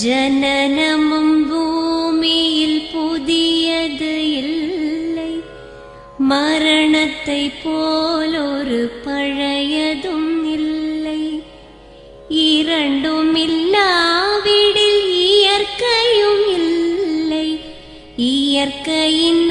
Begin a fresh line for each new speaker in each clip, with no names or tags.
ஜனனமும் பூமியில் புதியது இல்லை. மரணத்தை போல் ஒரு பழையதும் இல்லை. இரண்டும் இல்லாவிடில் இயற்கையும் இல்லை. இயற்கையின்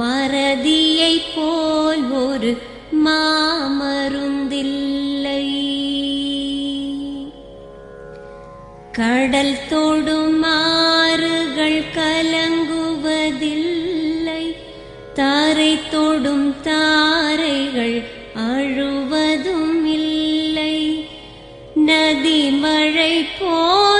மறதியை போல் ஒரு மாமருந்தில்லை. கடல் தொடும் ஆறுகள் கலங்குவதில்லை. தாரை தொடும் தாரைகள் அழுவதும் இல்லை. நதி மழை போல்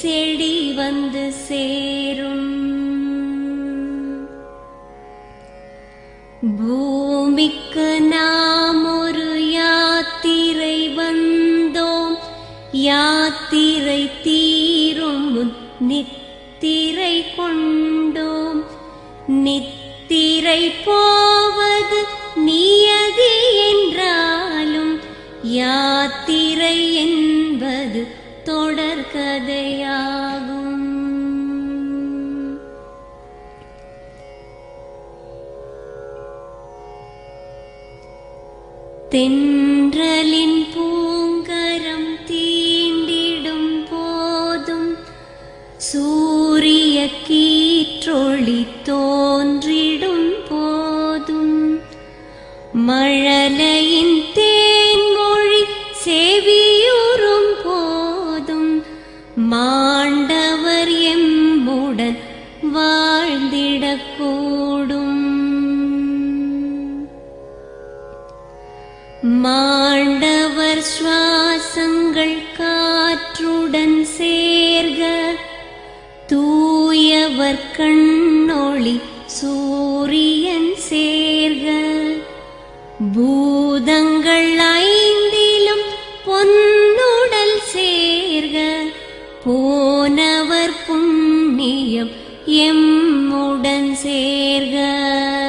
செடி வந்து சேரும். பூமிக்கு நாம் ஒரு யாத்திரை வந்தோம். யாத்திரை தீரும் நித்திரை கொண்டோம். நித்திரை போ தொடர்கதையாகும் தென்றலின் பூ ஆண்டவர் எம்புடன் வாழ்ந்திடக்கூடும். மாண்டவர் சுவாசங்கள் காற்றுடன் சேர்க. தூயவர் கண்ணொளி சூரியன் சேர்க. பூதங்கள் கேட்பீர்கள்